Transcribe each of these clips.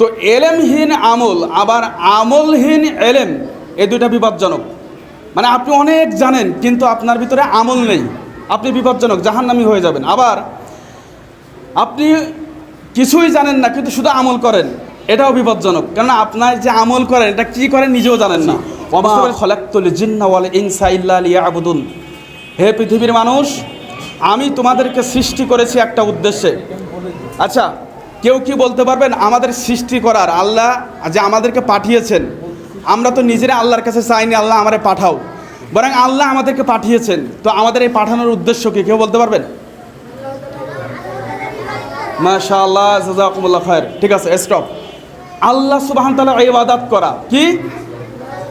তো এলেমহীন আমল আবার আমলহীন এলেম এই দুইটা বিপজ্জনক মানে আপনি অনেক জানেন কিন্তু আপনার ভিতরে আমল নেই। আপনি বিপজ্জনক জাহান্নামি হয়ে যাবেন। আবার আপনি কিছুই জানেন না কিন্তু শুধু আমল করেন এটাও বিপজ্জনক কেননা আপনার যে আমল করেন এটা কি করেন নিজেও জানেন না। খলাক্তুল জিন্না ওয়াল ইনসা ইল্লা লিয়াবুদুন। হে পৃথিবীর মানুষ আমি তোমাদেরকে সৃষ্টি করেছি একটা উদ্দেশ্যে। আচ্ছা কেউ কি বলতে পারবেন? আমাদের সৃষ্টি করার আল্লাহ যে আমাদেরকে পাঠিয়েছেন। আমরা তো নিজেরা আল্লাহর কাছে চাইনি, আল্লাহ আমারে পাঠাও। বরং আল্লাহ আমাদেরকে পাঠিয়েছেন। তো আমাদের এই পাঠানোর উদ্দেশ্য কি? কেউ বলতে পারবেন? ঠিক আছে স্টপ আল্লাহ সুবাহান তালা ইবাদাত করা কি?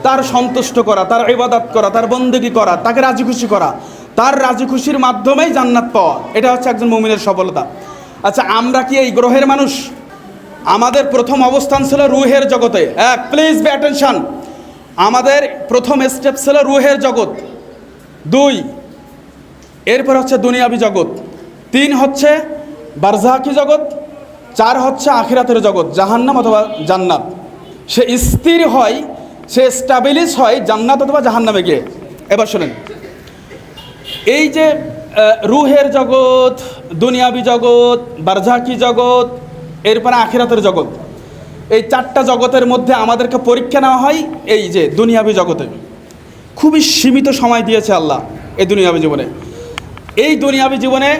তার সন্তুষ্ট করা, তার ইবাদাত করা, তার বন্দেগী করা, তাকে রাজি খুশি করা। তার রাজি খুশির মাধ্যমেই জান্নাত পাওয়া। এটা হচ্ছে একজন মুমিনের সফলতা। আচ্ছা আমরা কি এই গ্রহের মানুষ? আমাদের প্রথম অবস্থান ছিল রুহের জগতে। এক প্লিজ বি অ্যাটেনশন আমাদের প্রথম স্টেপ ছিল রুহের জগৎ। দুই, এরপর হচ্ছে দুনিয়াবি জগৎ। তিন হচ্ছে বারজাকি জগৎ। চার হচ্ছে আখিরাতের জগৎ, জাহান্নাম অথবা জান্নাত। সে স্থির হয়, সে স্টাবলিশ হয় জান্নাত অথবা জাহান্নামে গিয়ে। এবার শোনেন। এই যে রুহের জগৎ দুনিয়াবি জগৎ, বারজাকি জগৎ, এরপরে আখিরাতের জগৎ। এই চারটা জগতের মধ্যে আমাদেরকে পরীক্ষা নেওয়া হয় এই যে দুনিয়াবি জগতে। খুবই সীমিত সময় দিয়েছে আল্লাহ এই দুনিয়াবি জীবনে। এই দুনিয়াবি জীবনে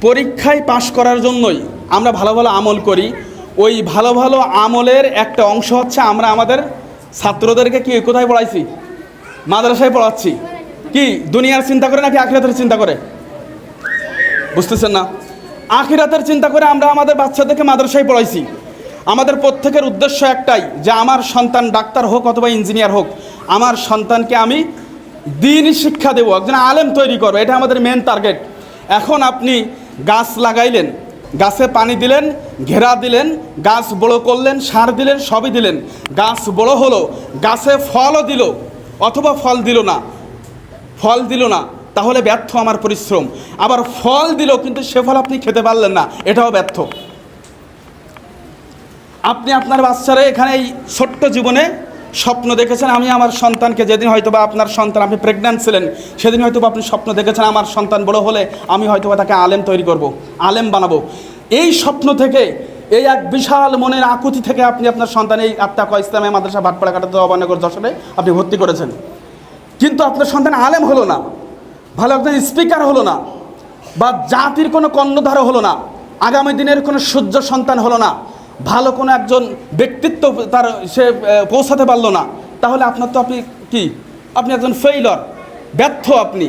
পরীক্ষায় পাশ করার জন্যই আমরা ভালো ভালো আমল করি। ওই ভালো ভালো আমলের একটা অংশ হচ্ছে আমরা আমাদের ছাত্রদেরকে কি কোথায় পড়াইছি? মাদ্রাসায় পড়াচ্ছি। কি, দুনিয়ার চিন্তা করে নাকি আখিরাতের চিন্তা করে? বুঝতেছেন না? আখিরাতের চিন্তা করে আমরা আমাদের বাচ্চাদেরকে মাদ্রাসায় পড়াইছি। আমাদের প্রত্যেকের উদ্দেশ্য একটাই, যে আমার সন্তান ডাক্তার হোক অথবা ইঞ্জিনিয়ার হোক, আমার সন্তানকে আমি দিন শিক্ষা দেবো, একজন আলেম তৈরি করব, এটা আমাদের মেন টার্গেট এখন আপনি গাছ লাগাইলেন, গাছে পানি দিলেন, ঘেরা দিলেন, গাছ বড় করলেন, সার দিলেন, সবই দিলেন। গাছ বড় হলো, গাছে ফলও দিল, অথবা ফল দিল না, ফল দিল না। তাহলে ব্যর্থ আমার পরিশ্রম। আবার ফল দিল কিন্তু সে ফল আপনি খেতে পারলেন না, এটাও ব্যর্থ। আপনি আপনার বাচ্চারা এখানে এই ছোট্ট জীবনে স্বপ্ন দেখেছেন, আমি আমার সন্তানকে যেদিন হয়তো বা আপনার সন্তান, আপনি প্রেগন্যান্ট ছিলেন, সেদিন হয়তো বা আপনি স্বপ্ন দেখেছেন, আমার সন্তান বড় হলে আমি হয়তো বা তাকে আলেম তৈরি করব, আলেম বানাবো। এই স্বপ্ন থেকে, এই এক বিশাল মনের আকুতি থেকে আপনি আপনার সন্তান, এই আত্মাক ইসলামে মাদ্রাসা ভাটপাড়া কাটাতে অবানগর যশোরে আপনি ভর্তি করেছেন। কিন্তু আপনার সন্তান আলেম হলো না। ভালো একজন স্পিকার হলো না, বা জাতির কোনো কর্ণধার হলো না, আগামী দিনের কোনো সূর্য সন্তান হলো না, ভালো কোনো একজন ব্যক্তিত্ব তার সে পৌঁছাতে পারল না, তাহলে আপনার তো আপনি কি? আপনি একজন ফেইলর ব্যর্থ আপনি।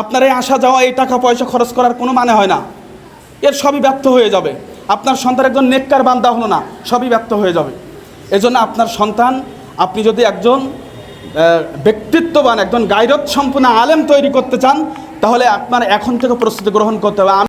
আপনার এই আসা যাওয়া, এই টাকা পয়সা খরচ করার কোনো মানে হয় না। এর সবই ব্যর্থ হয়ে যাবে। আপনার সন্তান একজন নেককার বান্দা হলো না, সবই ব্যর্থ হয়ে যাবে। এজন্য আপনার সন্তান, আপনি যদি একজন ব্যক্তিত্ববান একজন গাইরত, সম্পূর্ণ আলেম তৈরি করতে চান, তাহলে আপনার এখন থেকে প্রস্তুতি গ্রহণ করতে হবে।